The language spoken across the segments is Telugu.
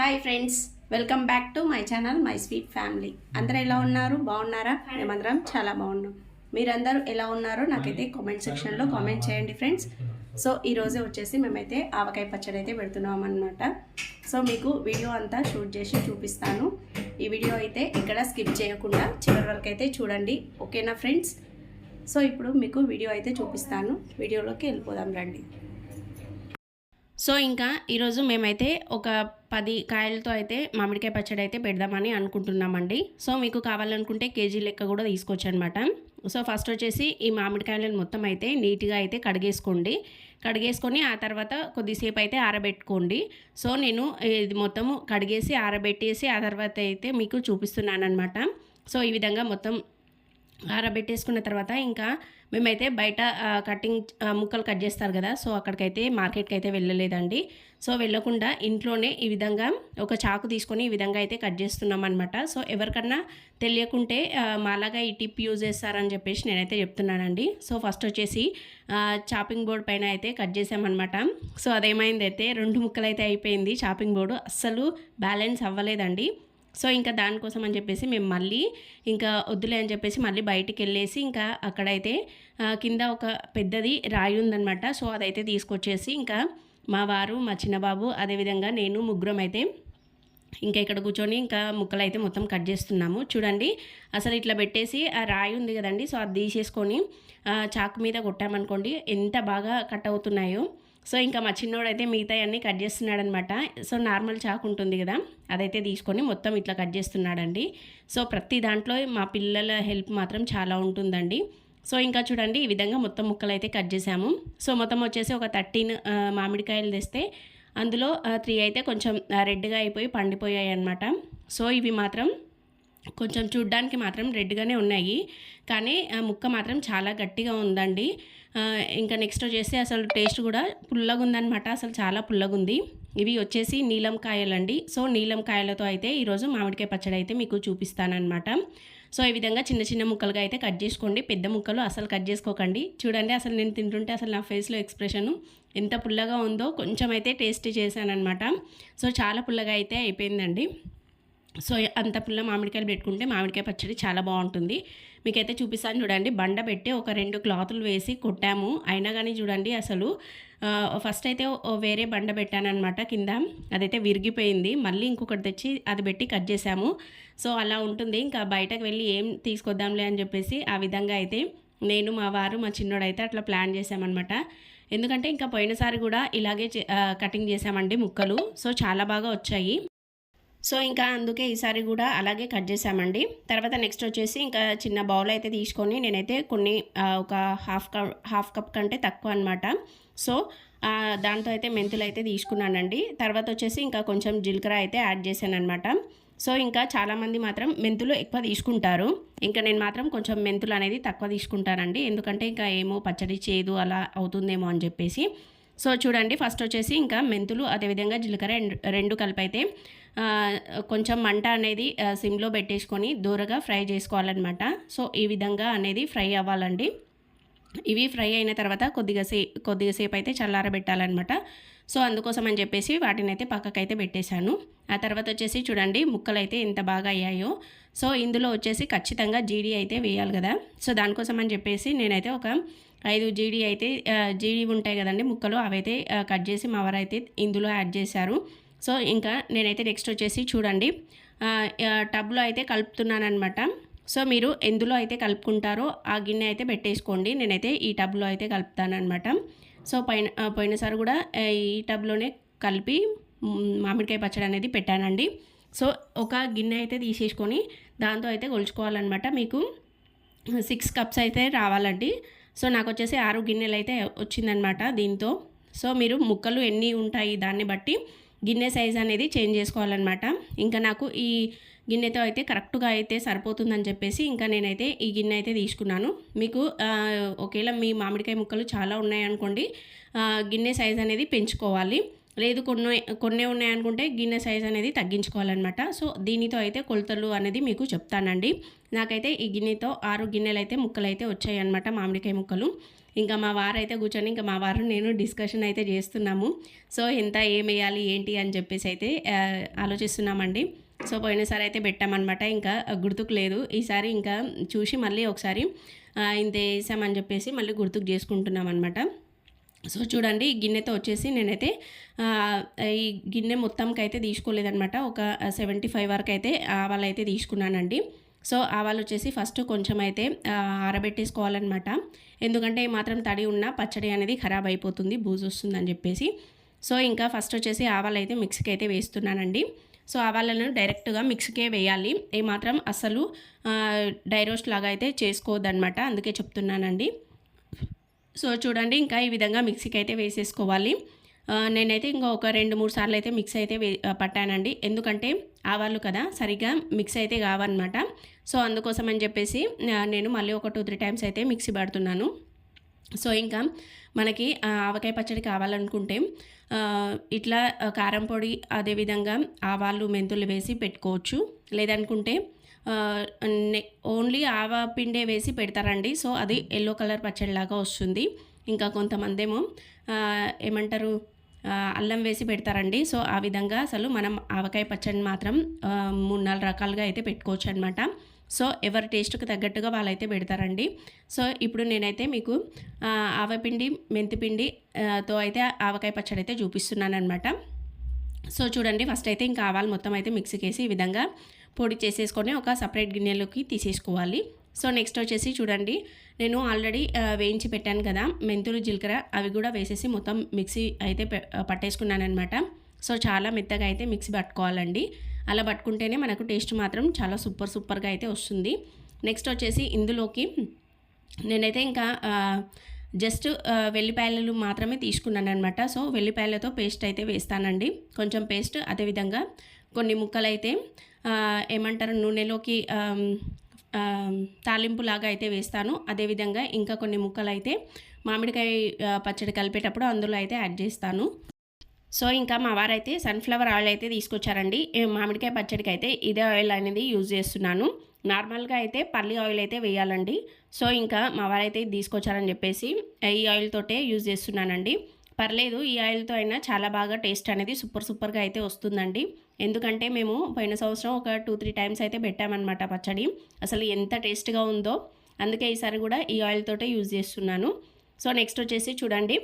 Hi friends welcome back to my channel my sweet family అందరూ ఎలా ఉన్నారు? బాగున్నారా? మేమందరం చాలా బాగున్నాం. మీరందరూ ఎలా ఉన్నారో నాకైతే కామెంట్ సెక్షన్లో కామెంట్ చేయండి ఫ్రెండ్స్ సో ఈ వచ్చేసి మేమైతే ఆవకాయ పచ్చడి అయితే పెడుతున్నాం అనమాట సో మీకు వీడియో అంతా షూట్ చేసి చూపిస్తాను. ఈ వీడియో అయితే ఇక్కడ స్కిప్ చేయకుండా చివరి వరకు అయితే చూడండి. ఓకేనా ఫ్రెండ్స్ సో ఇప్పుడు మీకు వీడియో అయితే చూపిస్తాను. వీడియోలోకి వెళ్ళిపోదాం రండి. సో ఇంకా ఈరోజు మేమైతే ఒక పది కాయలతో అయితే మామిడికాయ పచ్చడి అయితే పెడదామని అనుకుంటున్నామండి. సో మీకు కావాలనుకుంటే కేజీ లెక్క కూడా తీసుకోవచ్చు అనమాట సో ఫస్ట్ వచ్చేసి ఈ మామిడికాయలను మొత్తం అయితే నీట్గా అయితే కడిగేసుకోండి. కడిగేసుకొని ఆ తర్వాత కొద్దిసేపు అయితే ఆరబెట్టుకోండి. సో నేను ఇది మొత్తము కడిగేసి ఆరబెట్టేసి ఆ తర్వాత అయితే మీకు చూపిస్తున్నాను అనమాట సో ఈ విధంగా మొత్తం ఆరబెట్టేసుకున్న తర్వాత ఇంకా మేమైతే బయట కటింగ్ ముక్కలు కట్ చేస్తారు కదా సో అక్కడికైతే మార్కెట్కి అయితే వెళ్ళలేదండి. సో వెళ్ళకుండా ఇంట్లోనే ఈ విధంగా ఒక చాకు తీసుకొని ఈ విధంగా అయితే కట్ చేస్తున్నాం అనమాట సో ఎవరికన్నా తెలియకుంటే మాలాగా ఈ టిప్ యూజ్ చేస్తారని చెప్పేసి నేనైతే చెప్తున్నానండి. సో ఫస్ట్ వచ్చేసి చాపింగ్ బోర్డ్ పైన అయితే కట్ చేసామన్నమాట. సో అదేమైందైతే అయితే రెండు ముక్కలు అయితే అయిపోయింది చాపింగ్ బోర్డు. అస్సలు బ్యాలెన్స్ అవ్వలేదండి. సో ఇంకా దానికోసం అని చెప్పేసి మేము మళ్ళీ ఇంకా వద్దులే అని చెప్పేసి మళ్ళీ బయటికి వెళ్ళేసి ఇంకా అక్కడైతే కింద ఒక పెద్దది రాయి ఉందనమాట సో అదైతే తీసుకొచ్చేసి ఇంకా మా వారు మా చిన్నబాబు అదేవిధంగా నేను ముగ్గురం అయితే ఇంకా ఇక్కడ కూర్చొని ఇంకా ముక్కలు అయితే మొత్తం కట్ చేస్తున్నాము. చూడండి అసలు ఇట్లా పెట్టేసి ఆ రాయి ఉంది కదండి సో అది తీసేసుకొని చాకు మీద కొట్టామనుకోండి ఎంత బాగా కట్ అవుతున్నాయో. సో ఇంకా మా చిన్నోడైతే మిగతా అన్నీ కట్ చేస్తున్నాడనమాట. సో నార్మల్ చాకు ఉంటుంది కదా అదైతే తీసుకొని మొత్తం ఇట్లా కట్ చేస్తున్నాడండి. సో ప్రతి దాంట్లో మా పిల్లల హెల్ప్ మాత్రం చాలా ఉంటుందండి. సో ఇంకా చూడండి ఈ విధంగా మొత్తం ముక్కలు అయితే కట్ చేసాము సో మొత్తం వచ్చేసి ఒక థర్టీన్ మామిడికాయలు తెస్తే అందులో త్రీ అయితే కొంచెం రెడ్గా అయిపోయి పండిపోయాయి అనమాట సో ఇవి మాత్రం కొంచెం చూడ్డానికి మాత్రం రెడ్గానే ఉన్నాయి. కానీ ముక్క మాత్రం చాలా గట్టిగా ఉందండి. ఇంకా నెక్స్ట్ వచ్చేసి అసలు టేస్ట్ కూడా పుల్లగా అసలు చాలా పుల్లగా ఉంది. ఇవి వచ్చేసి నీలం కాయలండి. సో నీలం కాయలతో అయితే ఈరోజు మామిడికాయ పచ్చడి అయితే మీకు చూపిస్తానన్నమాట. సో ఈ విధంగా చిన్న చిన్న ముక్కలుగా అయితే కట్ చేసుకోండి. పెద్ద ముక్కలు అసలు కట్ చేసుకోకండి. చూడండి అసలు నేను తింటుంటే అసలు నా ఫేస్లో ఎక్స్ప్రెషను ఎంత పుల్లగా ఉందో కొంచెం అయితే టేస్ట్ చేశానమాట సో చాలా పుల్లగా అయితే అయిపోయిందండి. సో అంత పుల్ల మామిడికాయలు పెట్టుకుంటే మామిడికాయ పచ్చడి చాలా బాగుంటుంది. మీకైతే చూపిస్తాను. చూడండి బండ పెట్టి ఒక రెండు క్లాతులు వేసి కొట్టాము. అయినా కానీ చూడండి అసలు ఫస్ట్ అయితే వేరే బండ పెట్టానమాట కింద. అదైతే విరిగిపోయింది. మళ్ళీ ఇంకొకటి తెచ్చి అది పెట్టి కట్ చేసాము సో అలా ఉంటుంది. ఇంకా బయటకు వెళ్ళి ఏం తీసుకొద్దాంలే అని చెప్పేసి ఆ విధంగా అయితే నేను మా వారు మా చిన్నోడైతే అట్లా ప్లాన్ చేసామన్నమాట ఎందుకంటే ఇంకా పోయినసారి కూడా ఇలాగే చే- కటింగ్ చేసామండి ముక్కలు. సో చాలా బాగా వచ్చాయి. సో ఇంకా అందుకే ఈసారి కూడా అలాగే కట్ చేసామండి తర్వాత నెక్స్ట్ వచ్చేసి ఇంకా చిన్న బౌల్ అయితే తీసుకొని నేనైతే కొన్ని ఒక హాఫ్ కప్ హాఫ్ కప్ కంటే తక్కువ అనమాట సో దాంతో అయితే మెంతులు అయితే తీసుకున్నానండి. తర్వాత వచ్చేసి ఇంకా కొంచెం జీలకర్ర అయితే యాడ్ చేశాను అనమాట సో ఇంకా చాలామంది మాత్రం మెంతులు ఎక్కువ తీసుకుంటారు. ఇంకా నేను మాత్రం కొంచెం మెంతులు అనేది తక్కువ తీసుకుంటానండి. ఎందుకంటే ఇంకా ఏమో పచ్చడి చేదు అలా అవుతుందేమో అని చెప్పేసి. సో చూడండి ఫస్ట్ వచ్చేసి ఇంకా మెంతులు అదేవిధంగా జీలకర్ర రెండు- రెండు కలిపి అయితే కొంచెం మంట అనేది సిమ్లో పెట్టేసుకొని దూరగా ఫ్రై చేసుకోవాలన్నమాట. సో ఈ విధంగా అనేది ఫ్రై అవ్వాలండి. ఇవి ఫ్రై అయిన తర్వాత కొద్దిగా సే కొద్దిగా సేపు అయితే చల్లారబెట్టాలన్నమాట. సో అందుకోసం అని చెప్పేసి వాటిని అయితే పక్కకైతే పెట్టేశాను. ఆ తర్వాత వచ్చేసి చూడండి ముక్కలు అయితే ఎంత బాగా అయ్యాయో. సో ఇందులో వచ్చేసి ఖచ్చితంగా జీడి అయితే వేయాలి కదా. సో దానికోసం అని చెప్పేసి నేనైతే ఒక ఐదు జీడి అయితే జీడి ఉంటాయి కదండి ముక్కలు అవైతే కట్ చేసి మా వారు అయితే ఇందులో యాడ్ చేశారు. సో ఇంకా నేనైతే నెక్స్ట్ వచ్చేసి చూడండి. టబ్లో అయితే కలుపుతున్నానమాట సో మీరు ఎందులో అయితే కలుపుకుంటారో ఆ గిన్నె అయితే పెట్టేసుకోండి. నేనైతే ఈ టబ్లో అయితే కలుపుతానమాట సో పైన పోయినసారి కూడా ఈ టబ్లోనే కలిపి మామిడికాయ పచ్చడి అనేది పెట్టానండి. సో ఒక గిన్నె అయితే తీసేసుకొని దాంతో అయితే కొలుచుకోవాలన్నమాట. మీకు సిక్స్ కప్స్ అయితే రావాలండి. సో నాకు వచ్చేసి ఆరు గిన్నెలు అయితే వచ్చిందనమాట దీంతో. సో మీరు ముక్కలు ఎన్ని ఉంటాయి దాన్ని బట్టి గిన్నె సైజ్ అనేది చేంజ్ చేసుకోవాలన్నమాట. ఇంకా నాకు ఈ గిన్నెతో అయితే కరెక్ట్గా అయితే సరిపోతుందని చెప్పేసి ఇంకా నేనైతే ఈ గిన్నె అయితే తీసుకున్నాను. మీకు ఒకవేళ మీ మామిడికాయ ముక్కలు చాలా ఉన్నాయనుకోండి గిన్నె సైజ్ అనేది పెంచుకోవాలి. లేదు కొన్ని కొన్ని ఉన్నాయనుకుంటే గిన్నె సైజ్ అనేది తగ్గించుకోవాలన్నమాట. సో దీనితో అయితే కొలతలు అనేది మీకు చెప్తానండి. నాకైతే ఈ గిన్నెతో ఆరు గిన్నెలు అయితే ముక్కలు అయితే వచ్చాయి అనమాట మామిడికాయ ముక్కలు. ఇంకా మా వారు అయితే కూర్చొని ఇంకా మా వారు నేను డిస్కషన్ అయితే చేస్తున్నాము. సో ఎంత ఏం వేయాలి ఏంటి అని చెప్పేసి అయితే ఆలోచిస్తున్నామండి. సో పోయినసారి అయితే పెట్టామన్నమాట. ఇంకా గుర్తుకు లేదు. ఈసారి ఇంకా చూసి మళ్ళీ ఒకసారి ఇంత వేసామని చెప్పేసి మళ్ళీ గుర్తుకు చేసుకుంటున్నాం అనమాట సో చూడండి ఈ గిన్నెతో వచ్చేసి నేనైతే ఈ గిన్నె మొత్తంకి అయితే తీసుకోలేదనమాట ఒక సెవెంటీ ఫైవ్ వరకు అయితే ఆవాలైతే అయితే తీసుకున్నానండి. సో ఆవాలు వచ్చేసి ఫస్ట్ కొంచెం అయితే ఆరబెట్టేసుకోవాలన్నమాట. ఎందుకంటే ఈ మాత్రం తడి ఉన్న పచ్చడి అనేది ఖరాబ్ అయిపోతుంది బూజు వస్తుందని చెప్పేసి. సో ఇంకా ఫస్ట్ వచ్చేసి ఆవాలు అయితే మిక్సీకి అయితే వేస్తున్నానండి. సో ఆవాలను డైరెక్ట్గా మిక్సీకే వేయాలి. ఏ మాత్రం అసలు డైరోస్ట్ డై రోస్ట్ లాగా అయితే చేసుకోవద్దనమాట అందుకే చెప్తున్నానండి. సో చూడండి ఇంకా ఈ విధంగా మిక్సీకి అయితే వేసేసుకోవాలి. నేనైతే ఇంకా ఒక రెండు మూడు సార్లు అయితే మిక్స్ అయితే వే పట్టానండి. ఎందుకంటే ఆవాలు కదా సరిగ్గా మిక్స్ అయితే కావన్నమాట. సో అందుకోసం అని చెప్పేసి నేను మళ్ళీ ఒక టూ త్రీ టైమ్స్ అయితే మిక్సీ పడుతున్నాను. సో ఇంకా మనకి ఆవకాయ పచ్చడి కావాలనుకుంటే ఇట్లా కారం పొడి అదేవిధంగా ఆవాలు మెంతులు వేసి పెట్టుకోవచ్చు. లేదనుకుంటే ఓన్లీ ఆవా పిండే వేసి పెడతారండి. సో అది ఎల్లో కలర్ పచ్చడిలాగా వస్తుంది. ఇంకా కొంతమంది ఏమో ఏమంటారు అల్లం వేసి పెడతారండి. సో ఆ విధంగా అసలు మనం ఆవకాయ పచ్చడిని మాత్రం మూడు నాలుగు రకాలుగా అయితే పెట్టుకోవచ్చు అనమాట సో ఎవరి టేస్ట్కి తగ్గట్టుగా వాళ్ళైతే పెడతారండి. సో ఇప్పుడు నేనైతే మీకు ఆవపిండి మెంతిపిండి తో అయితే ఆవకాయ పచ్చడి అయితే చూపిస్తున్నాను అనమాట సో చూడండి ఫస్ట్ అయితే ఇంకా ఆవాలు మొత్తం అయితే మిక్సీకి వేసి ఈ విధంగా పొడి చేసేసుకొని ఒక సపరేట్ గిన్నెలోకి తీసేసుకోవాలి. సో నెక్స్ట్ వచ్చేసి చూడండి నేను ఆల్రెడీ వేయించి పెట్టాను కదా మెంతులు జీలకర్ర అవి కూడా వేసేసి మొత్తం మిక్సీ అయితే పట్టేసుకున్నానమాట పట్టేసుకున్నాను అనమాట సో చాలా మెత్తగా అయితే మిక్సీ పట్టుకోవాలండి. అలా పట్టుకుంటేనే మనకు టేస్ట్ మాత్రం చాలా సూపర్ సూపర్గా అయితే వస్తుంది. నెక్స్ట్ వచ్చేసి ఇందులోకి నేనైతే ఇంకా జస్ట్ వెల్లిపాయలు మాత్రమే తీసుకున్నాను అనమాట సో వెల్లిపాయలతో పేస్ట్ అయితే వేస్తానండి. కొంచెం పేస్ట్ అదేవిధంగా కొన్ని ముక్కలు అయితే ఏమంటారు నూనెలోకి తాలింపులాగా తాలింపు లాగా అయితే వేస్తాను. అదేవిధంగా ఇంకా కొన్ని ముక్కలు అయితే మామిడికాయ పచ్చడి కలిపేటప్పుడు అందులో అయితే యాడ్ చేస్తాను. సో ఇంకా మా వారైతే సన్ఫ్లవర్ ఆయిల్ అయితే తీసుకొచ్చారండి. మామిడికాయ పచ్చడికి అయితే ఇదే ఆయిల్ అనేది యూజ్ చేస్తున్నాను. నార్మల్గా అయితే పల్లి ఆయిల్ అయితే వేయాలండి. సో ఇంకా మా వారైతే తీసుకొచ్చారని చెప్పేసి ఈ ఆయిల్ తోటే యూజ్ చేస్తున్నానండి. పర్లేదు ఈ ఆయిల్తో అయినా చాలా బాగా టేస్ట్ అనేది సూపర్ సూపర్గా అయితే వస్తుందండి. ఎందుకంటే మేము పోయిన సంవత్సరం ఒక టూ త్రీ టైమ్స్ అయితే పెట్టామన్నమాట పచ్చడి. అసలు ఎంత టేస్ట్గా ఉందో అందుకే ఈసారి కూడా ఈ ఆయిల్ తోటే యూజ్ చేస్తున్నాను. సో నెక్స్ట్ వచ్చేసి చూడండి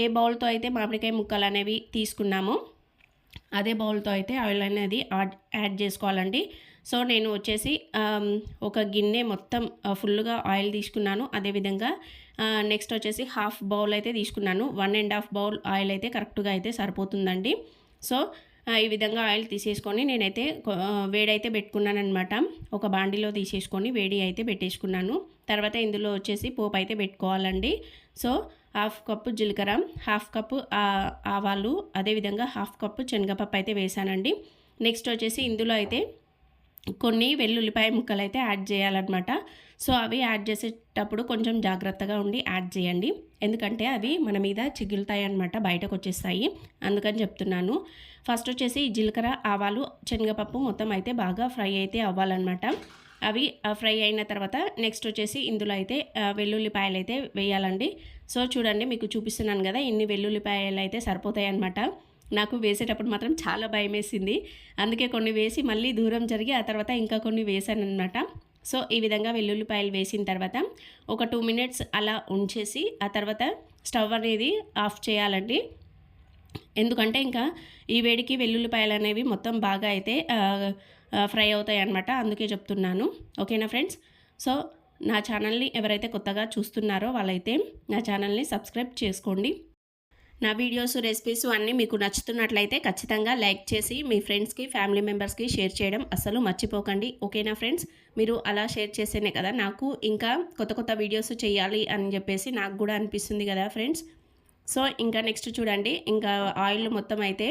ఏ బౌల్తో అయితే మామిడికాయ ముక్కలు అనేవి తీసుకున్నామో అదే బౌల్తో అయితే ఆయిల్ అనేది యాడ్ యాడ్ చేసుకోవాలండి. సో నేను వచ్చేసి ఒక గిన్నె మొత్తం ఫుల్గా ఆయిల్ తీసుకున్నాను. అదేవిధంగా నెక్స్ట్ వచ్చేసి హాఫ్ బౌల్ అయితే తీసుకున్నాను. One and half bowl oil అయితే కరెక్ట్గా అయితే సరిపోతుందండి. సో ఈ విధంగా ఆయిల్ తీసేసుకొని నేనైతే వేడైతే పెట్టుకున్నాను అనమాట ఒక బాండిలో తీసేసుకొని వేడి అయితే పెట్టేసుకున్నాను. తర్వాత ఇందులో వచ్చేసి పోపు అయితే పెట్టుకోవాలండి. సో హాఫ్ కప్పు జీలకర్ర హాఫ్ కప్పు ఆవాలు అదేవిధంగా హాఫ్ కప్పు శనగపప్పు అయితే వేసానండి. నెక్స్ట్ వచ్చేసి ఇందులో అయితే కొన్ని వెల్లుల్లిపాయ ముక్కలు అయితే యాడ్ చేయాలన్నమాట. సో అవి యాడ్ చేసేటప్పుడు కొంచెం జాగ్రత్తగా ఉండి యాడ్ చేయండి. ఎందుకంటే అవి మన మీద చిగులుతాయి అన్నమాట బయటకు వచ్చేస్తాయి. అందుకని చెప్తున్నాను. ఫస్ట్ వచ్చేసి జీలకర్ర ఆవాలు శనగపప్పు మొత్తం అయితే బాగా ఫ్రై అయితే అవ్వాలన్నమాట. అవి ఫ్రై అయిన తర్వాత నెక్స్ట్ వచ్చేసి ఇందులో అయితే వెల్లుల్లిపాయలు అయితే వేయాలండి. సో చూడండి మీకు చూపిస్తున్నాను కదా ఇన్ని వెల్లుల్లిపాయలు అయితే సరిపోతాయి నాకు వేసేటప్పుడు మాత్రం చాలా భయం వేసింది అందుకే కొన్ని వేసి మళ్ళీ దూరం జరిగి ఆ తర్వాత ఇంకా కొన్ని వేసాను అనమాట సో ఈ విధంగా వెల్లుల్లిపాయలు వేసిన తర్వాత ఒక టూ మినిట్స్ అలా ఉంచేసి ఆ తర్వాత స్టవ్ అనేది ఆఫ్ చేయాలండి. ఎందుకంటే ఇంకా ఈ వేడికి వెల్లుల్లిపాయలు అనేవి మొత్తం బాగా అయితే ఫ్రై అవుతాయి అందుకే చెప్తున్నాను. ఓకేనా ఫ్రెండ్స్? సో నా ఛానల్ని ఎవరైతే కొత్తగా చూస్తున్నారో వాళ్ళైతే నా ఛానల్ని సబ్స్క్రైబ్ చేసుకోండి. నా వీడియోస్ రెసిపీస్ అన్నీ మీకు నచ్చుతున్నట్లయితే ఖచ్చితంగా లైక్ చేసి మీ ఫ్రెండ్స్కి ఫ్యామిలీ మెంబర్స్కి షేర్ చేయడం అస్సలు మర్చిపోకండి. ఓకేనా ఫ్రెండ్స్? మీరు అలా షేర్ చేస్తేనే కదా నాకు ఇంకా కొత్త కొత్త వీడియోస్ చేయాలి అని చెప్పేసి నాకు కూడా అనిపిస్తుంది కదా ఫ్రెండ్స్? సో ఇంకా నెక్స్ట్ చూడండి. ఇంకా ఆయిల్ మొత్తం అయితే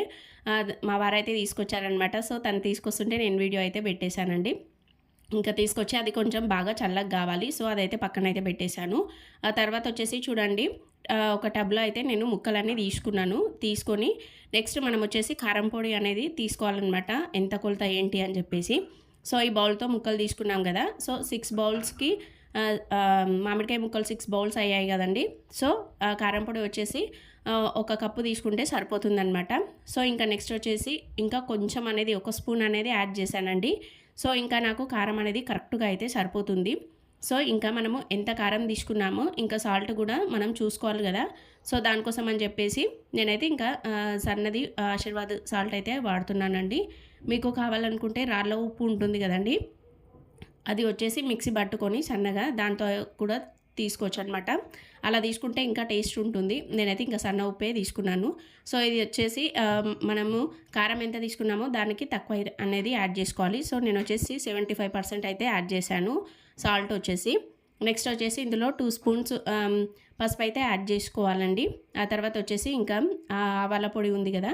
మా వారైతే తీసుకొచ్చారనమాట సో తను తీసుకొస్తుంటే నేను వీడియో అయితే పెట్టేశానండి. ఇంకా తీసుకొచ్చి అది కొంచెం బాగా చల్లగా కావాలి. సో అదైతే పక్కన అయితే పెట్టేశాను. ఆ తర్వాత వచ్చేసి చూడండి ఒక టబ్లో అయితే నేను ముక్కలన్నీ తీసుకున్నాను. తీసుకొని నెక్స్ట్ మనం వచ్చేసి కారం పొడి అనేది తీసుకోవాలన్నమాట. ఎంత కొలత ఏంటి అని చెప్పేసి. సో ఈ బౌల్తో ముక్కలు తీసుకున్నాం కదా. సో సిక్స్ బౌల్స్కి మామిడికాయ ముక్కలు సిక్స్ బౌల్స్ అయ్యాయి కదండి. సో ఆ కారం పొడి వచ్చేసి ఒక కప్పు తీసుకుంటే సరిపోతుందనమాట సో ఇంకా నెక్స్ట్ వచ్చేసి ఇంకా కొంచెం అనేది ఒక స్పూన్ అనేది యాడ్ చేశానండి. సో ఇంకా నాకు కారం అనేది కరెక్ట్గా అయితే సరిపోతుంది. సో ఇంకా మనము ఎంత కారం తీసుకున్నామో ఇంకా సాల్ట్ కూడా మనం చూసుకోవాలి కదా. సో దానికోసం అని చెప్పేసి నేనైతే ఇంకా సన్నది ఆశీర్వాద్ సాల్ట్ అయితే వాడుతున్నానండి. మీకు కావాలనుకుంటే రాళ్ళ ఉప్పు ఉంటుంది కదండి. అది వచ్చేసి మిక్సీ పట్టుకొని సన్నగా దాంతో కూడా తీసుకోవచ్చు అనమాట అలా తీసుకుంటే ఇంకా టేస్ట్ ఉంటుంది. నేనైతే ఇంకా సన్న ఉప్పే తీసుకున్నాను. సో ఇది వచ్చేసి మనము కారం ఎంత తీసుకున్నామో దానికి తక్కువ అనేది యాడ్ చేసుకోవాలి. సో నేను వచ్చేసి సెవెంటీ ఫైవ్ పర్సెంట్ అయితే యాడ్ చేశాను. సాల్ట్ వచ్చేసి. నెక్స్ట్ వచ్చేసి ఇందులో టూ స్పూన్స్ పసుపు అయితే యాడ్ చేసుకోవాలండి. ఆ తర్వాత వచ్చేసి ఇంకా ఆవాల పొడి ఉంది కదా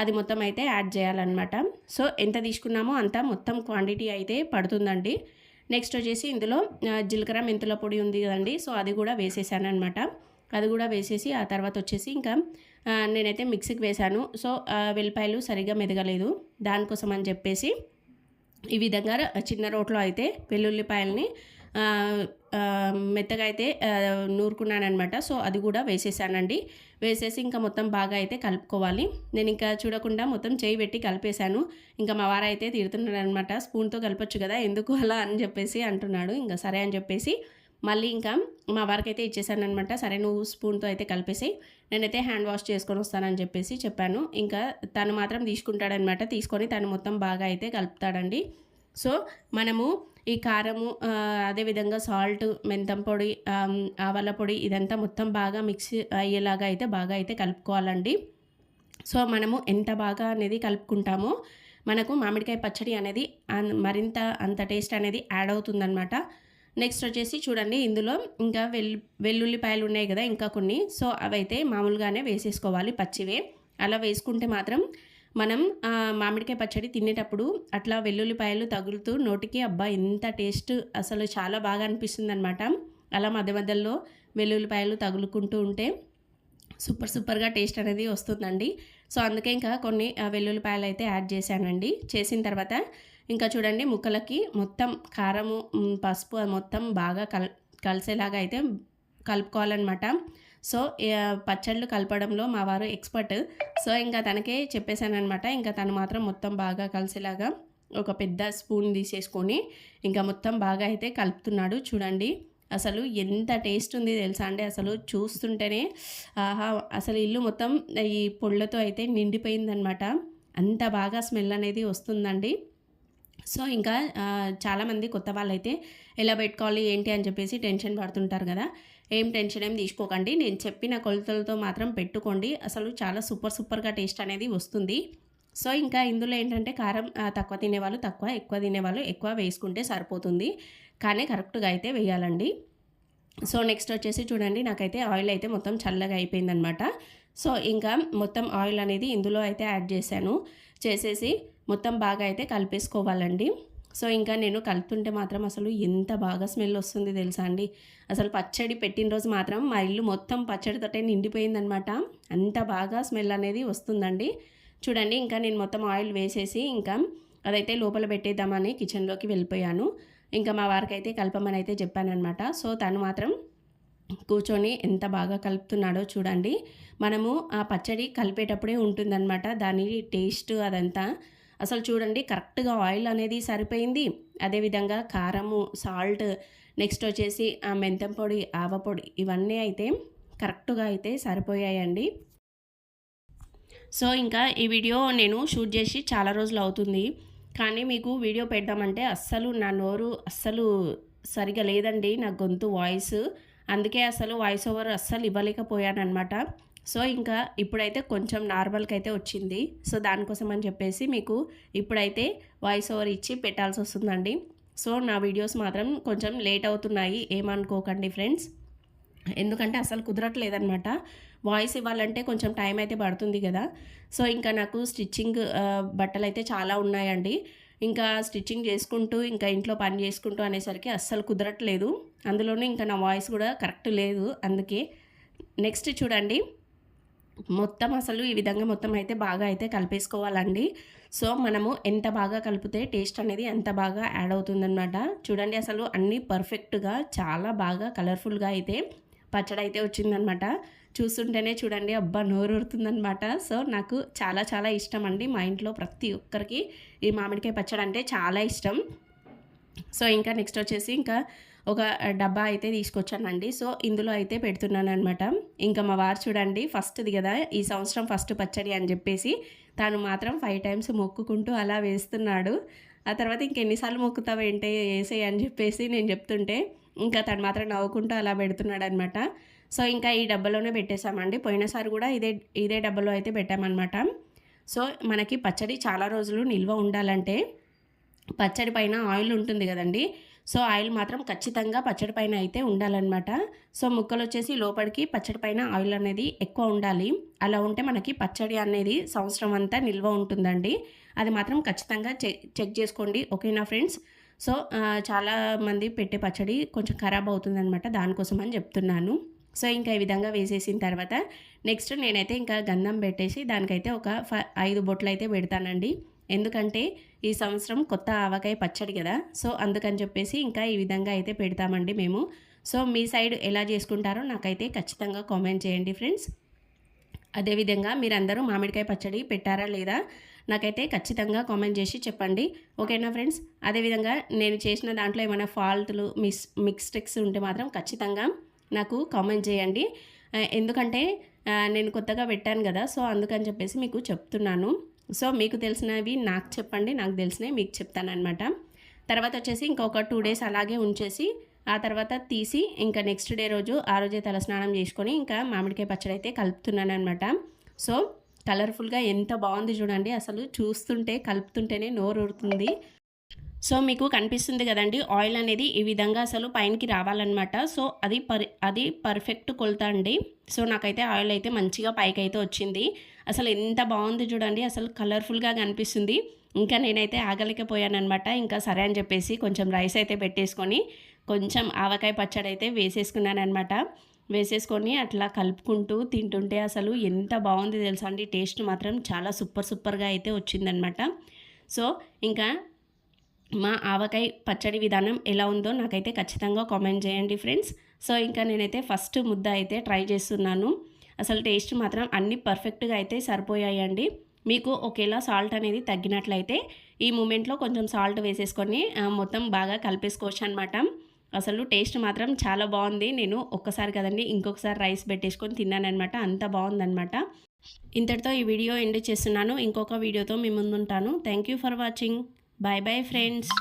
అది మొత్తం అయితే యాడ్ చేయాలన్నమాట. సో ఎంత తీసుకున్నామో అంత మొత్తం క్వాంటిటీ అయితే పడుతుందండి. నెక్స్ట్ వచ్చేసి ఇందులో జీలకర్ర మెంతుల పొడి ఉంది కదండి. సో అది కూడా వేసేసాను అనమాట అది కూడా వేసేసి ఆ తర్వాత వచ్చేసి ఇంకా నేనైతే మిక్సీకి వేశాను సో వెల్లిపాయలు సరిగ్గా మెదగలేదు. దానికోసం అని చెప్పేసి ఈ విధంగా చిన్న రోట్లో అయితే వెల్లుల్లిపాయలని మెత్తగా అయితే నూరుకున్నానమాట సో అది కూడా వేసేసానండి. వేసేసి ఇంకా మొత్తం బాగా అయితే కలుపుకోవాలి. నేను ఇంకా చూడకుండా మొత్తం చేయి పెట్టి కలిపేశాను. ఇంకా మా వారు అయితే తిడుతున్నాడు అనమాట స్పూన్తో కలపచ్చు కదా ఎందుకు అలా అని చెప్పేసి అంటున్నాడు. ఇంకా సరే అని చెప్పేసి మళ్ళీ ఇంకా మా వారికి అయితే ఇచ్చేసానమాట సరే నువ్వు స్పూన్తో అయితే కలిపేసి నేనైతే హ్యాండ్ వాష్ చేసుకొని వస్తానని చెప్పేసి చెప్పాను. ఇంకా తను మాత్రం తీసుకుంటాడనమాట తీసుకొని తను మొత్తం బాగా అయితే కలుపుతాడండి. సో మనము ఈ కారము అదేవిధంగా సాల్ట్ మెంతం పొడి ఆవాల పొడి ఇదంతా మొత్తం బాగా మిక్స్ అయ్యేలాగా అయితే బాగా అయితే కలుపుకోవాలండి. సో మనము ఎంత బాగా అనేది కలుపుకుంటామో మనకు మామిడికాయ పచ్చడి అనేది అన్- మరింత అంత టేస్ట్ అనేది యాడ్ అవుతుందన్నమాట. నెక్స్ట్ వచ్చేసి చూడండి ఇందులో ఇంకా వెల్లు వెల్లుల్లిపాయలు ఉన్నాయి కదా ఇంకా కొన్ని. సో అవైతే మామూలుగానే వేసేసుకోవాలి పచ్చివే. అలా వేసుకుంటే మాత్రం మనం మామిడికాయ పచ్చడి తినేటప్పుడు అట్లా వెల్లుల్లిపాయలు తగులుతూ నోటికి అబ్బా ఎంత టేస్ట్ అసలు చాలా బాగా అనిపిస్తుంది అనమాట అలా మధ్య మధ్యలో వెల్లుల్లిపాయలు తగులుకుంటూ ఉంటే సూపర్ సూపర్గా టేస్ట్ అనేది వస్తుందండి. సో అందుకే ఇంకా కొన్ని వెల్లుల్లిపాయలు అయితే యాడ్ చేశానండి. చేసిన తర్వాత ఇంకా చూడండి ముక్కలకి మొత్తం కారము పసుపు మొత్తం బాగా కల్ కలిసేలాగా అయితే కలుపుకోవాలన్నమాట. సో పచ్చళ్ళు కలపడంలో మా వారు ఎక్స్పర్ట్. సో ఇంకా తనకే చెప్పేశానమాట ఇంకా తను మాత్రం మొత్తం బాగా కలిసేలాగా ఒక పెద్ద స్పూన్ తీసేసుకొని ఇంకా మొత్తం బాగా అయితే కలుపుతున్నాడు. చూడండి అసలు ఎంత టేస్ట్ ఉంది తెలుసా అండి? అసలు చూస్తుంటేనే ఆహా అసలు ఇల్లు మొత్తం ఈ పొళ్ళతో అయితే నిండిపోయిందనమాట అంత బాగా స్మెల్ అనేది వస్తుందండి. సో ఇంకా చాలామంది కొత్త వాళ్ళైతే ఎలా పెట్టుకోవాలి ఏంటి అని చెప్పేసి టెన్షన్ పడుతుంటారు కదా. ఏం టెన్షన్ ఏం తీసుకోకండి. నేను చెప్పిన కొలతలతో మాత్రం పెట్టుకోండి. అసలు చాలా సూపర్ సూపర్గా టేస్ట్ అనేది వస్తుంది. సో ఇంకా ఇందులో ఏంటంటే కారం తక్కువ తినేవాళ్ళు తక్కువ ఎక్కువ తినేవాళ్ళు ఎక్కువ వేసుకుంటే సరిపోతుంది. కానీ కరెక్ట్గా అయితే వేయాలండి. సో నెక్స్ట్ వచ్చేసి చూడండి. నాకైతే ఆయిల్ అయితే మొత్తం చల్లగా అయిపోయిందనమాట. సో ఇంకా మొత్తం ఆయిల్ అనేది ఇందులో అయితే యాడ్ చేశాను. చేసేసి మొత్తం బాగా అయితే కలిపేసుకోవాలండి. సో ఇంకా నేను కలుపుతుంటే మాత్రం అసలు ఎంత బాగా స్మెల్ వస్తుంది తెలుసా అండి? అసలు పచ్చడి పెట్టిన రోజు మాత్రం మా ఇల్లు మొత్తం పచ్చడితోటే నిండిపోయిందనమాట అంత బాగా స్మెల్ అనేది వస్తుందండి. చూడండి ఇంకా నేను మొత్తం ఆయిల్ వేసేసి ఇంకా అదైతే లోపల పెట్టేద్దామని కిచెన్లోకి వెళ్ళిపోయాను. ఇంకా మా వారికి అయితే కలపమని అయితే చెప్పానమాట సో తను మాత్రం కూర్చొని ఎంత బాగా కలుపుతున్నాడో చూడండి. మనము ఆ పచ్చడి కలిపేటప్పుడే ఉంటుందన్నమాట. దాని టేస్ట్ అదంతా అసలు చూడండి కరెక్ట్గా ఆయిల్ అనేది సరిపోయింది. అదేవిధంగా కారము సాల్ట్ నెక్స్ట్ వచ్చేసి ఆ మెంతం పొడి ఆవ పొడి ఇవన్నీ అయితే కరెక్ట్గా అయితే సరిపోయాయండి. సో ఇంకా ఈ వీడియో నేను షూట్ చేసి చాలా రోజులు అవుతుంది. కానీ మీకు వీడియో పెడదామంటే అస్సలు నా నోరు అస్సలు సరిగా లేదండి నా గొంతు వాయిస్. అందుకే అసలు వాయిస్ ఓవర్ అస్సలు ఇవ్వలేకపోయానమాట సో ఇంకా ఇప్పుడైతే కొంచెం నార్మల్కి అయితే వచ్చింది. సో దానికోసం అని చెప్పేసి మీకు ఇప్పుడైతే వాయిస్ ఓవర్ ఇచ్చి పెట్టాల్సి వస్తుందండి. సో నా వీడియోస్ మాత్రం కొంచెం లేట్ అవుతున్నాయి ఏమనుకోకండి ఫ్రెండ్స్. ఎందుకంటే అసలు కుదరట్లేదనమాట వాయిస్ ఇవ్వాలంటే కొంచెం టైం అయితే పడుతుంది కదా. సో ఇంకా నాకు స్టిచ్చింగ్ బట్టలు అయితే చాలా ఉన్నాయండి. ఇంకా స్టిచ్చింగ్ చేసుకుంటూ ఇంకా ఇంట్లో పని చేసుకుంటూ అనేసరికి అస్సలు కుదరట్లేదు. అందులోనూ ఇంకా నా వాయిస్ కూడా కరెక్ట్ లేదు. అందుకే నెక్స్ట్ చూడండి. మొత్తం అసలు ఈ విధంగా మొత్తం అయితే బాగా అయితే కలిపేసుకోవాలండి. సో మనము ఎంత బాగా కలిపితే టేస్ట్ అనేది ఎంత బాగా యాడ్ అవుతుందన్నమాట. చూడండి అసలు అన్నీ పర్ఫెక్ట్గా చాలా బాగా కలర్ఫుల్గా అయితే పచ్చడి అయితే వచ్చిందనమాట చూస్తుంటేనే చూడండి అబ్బా నోరుతుందనమాట సో నాకు చాలా చాలా ఇష్టం అండి మా ఇంట్లో ప్రతి ఒక్కరికి ఈ మామిడికాయ పచ్చడి అంటే చాలా ఇష్టం. సో ఇంకా నెక్స్ట్ వచ్చేసి ఇంకా ఒక డబ్బా అయితే తీసుకొచ్చానండి. సో ఇందులో అయితే పెడుతున్నాను అనమాట ఇంకా మా వారు చూడండి ఫస్ట్ది కదా ఈ సంవత్సరం ఫస్ట్ పచ్చడి అని చెప్పేసి తాను మాత్రం ఫైవ్ టైమ్స్ మొక్కుకుంటూ అలా వేస్తున్నాడు. ఆ తర్వాత ఇంకెన్నిసార్లు మొక్కుతావు ఏంటి వేసేయి అని చెప్పేసి నేను చెప్తుంటే ఇంకా తను మాత్రం నవ్వుకుంటూ అలా పెడుతున్నాడు అనమాట సో ఇంకా ఈ డబ్బాలోనే పెట్టేశామండి. పోయినసారి కూడా ఇదే ఇదే డబ్బాలో అయితే పెట్టామన్నమాట. సో మనకి పచ్చడి చాలా రోజులు నిల్వ ఉండాలంటే పచ్చడి పైన ఆయిల్ ఉంటుంది కదండి. సో ఆయిల్ మాత్రం ఖచ్చితంగా పచ్చడి పైన అయితే ఉండాలన్నమాట. సో ముక్కలు వచ్చేసి లోపలికి పచ్చడి పైన ఆయిల్ అనేది ఎక్కువ ఉండాలి. అలా ఉంటే మనకి పచ్చడి అనేది సంవత్సరం అంతా నిల్వ ఉంటుందండి. అది మాత్రం ఖచ్చితంగా చెక్ చెక్ చేసుకోండి. ఓకేనా ఫ్రెండ్స్? సో చాలా మంది పెట్టే పచ్చడి కొంచెం ఖరాబ్ అవుతుందన్నమాట. దానికోసం అని చెప్తున్నాను. సో ఇంకా ఈ విధంగా వేసేసిన తర్వాత నెక్స్ట్ నేనైతే ఇంకా గంధం పెట్టేసి దానికైతే ఒక ఫైవ్ ఐదు బొట్లు అయితే పెడతానండి. ఎందుకంటే ఈ సంవత్సరం కొత్త ఆవకాయ పచ్చడి కదా. సో అందుకని చెప్పేసి ఇంకా ఈ విధంగా అయితే పెడతామండి మేము. సో మీ సైడ్ ఎలా చేసుకుంటారో నాకైతే ఖచ్చితంగా కామెంట్ చేయండి ఫ్రెండ్స్. అదేవిధంగా మీరందరూ మామిడికాయ పచ్చడి పెట్టారా లేదా నాకైతే ఖచ్చితంగా కామెంట్ చేసి చెప్పండి. ఓకేనా ఫ్రెండ్స్? అదేవిధంగా నేను చేసిన దాంట్లో ఏమైనా ఫాల్ట్లు మిస్ మిక్స్టెక్స్ ఉంటే మాత్రం ఖచ్చితంగా నాకు కామెంట్ చేయండి. ఎందుకంటే నేను కొత్తగా పెట్టాను కదా. సో అందుకని చెప్పేసి మీకు చెప్తున్నాను. సో మీకు తెలిసినవి నాకు చెప్పండి నాకు తెలిసినవి మీకు చెప్తానమాట తర్వాత వచ్చేసి ఇంకొక టూ డేస్ అలాగే ఉంచేసి ఆ తర్వాత తీసి ఇంకా నెక్స్ట్ డే రోజు ఆ రోజే తలస్నానం చేసుకొని ఇంకా మామిడికాయ పచ్చడి అయితే కలుపుతున్నాను అనమాట సో కలర్ఫుల్గా ఎంత బాగుంది చూడండి అసలు చూస్తుంటే కలుపుతుంటేనే నోరు ఊరుతుంది. సో మీకు కనిపిస్తుంది కదండి ఆయిల్ అనేది ఈ విధంగా అసలు పైనకి రావాలన్నమాట. సో అది పర్ అది పర్ఫెక్ట్ కొలత అండి. సో నాకైతే ఆయిల్ అయితే మంచిగా పైకి అయితే వచ్చింది. అసలు ఎంత బాగుంది చూడండి అసలు కలర్ఫుల్గా కనిపిస్తుంది. ఇంకా నేనైతే ఆగలేకపోయాను అనమాట ఇంకా సరే అని చెప్పేసి కొంచెం రైస్ అయితే పెట్టేసుకొని కొంచెం ఆవకాయ పచ్చడి అయితే వేసేసుకున్నాను అనమాట వేసేసుకొని అట్లా కలుపుకుంటూ తింటుంటే అసలు ఎంత బాగుంది తెలుసా అండి? టేస్ట్ మాత్రం చాలా సూపర్ సూపర్గా అయితే వచ్చిందనమాట సో ఇంకా మా ఆవకాయ పచ్చడి విధానం ఎలా ఉందో నాకైతే ఖచ్చితంగా కామెంట్ చేయండి ఫ్రెండ్స్. సో ఇంకా నేనైతే ఫస్ట్ ముద్ద అయితే ట్రై చేస్తున్నాను. అసలు టేస్ట్ మాత్రం అన్నీ పర్ఫెక్ట్గా అయితే సరిపోయాయండి. మీకు ఒకేలా సాల్ట్ అనేది తగ్గినట్లయితే ఈ మూమెంట్లో కొంచెం సాల్ట్ వేసేసుకొని మొత్తం బాగా కలిపేసుకోవచ్చు అనమాట అసలు టేస్ట్ మాత్రం చాలా బాగుంది. నేను ఒక్కసారి కదండి ఇంకొకసారి రైస్ పెట్టేసుకొని తిన్నానమాట అంత బాగుందనమాట ఇంతటితో ఈ వీడియో ఎండ్ చేస్తున్నాను. ఇంకొక వీడియోతో మీ ముందుంటాను. Thank you for watching bye bye friends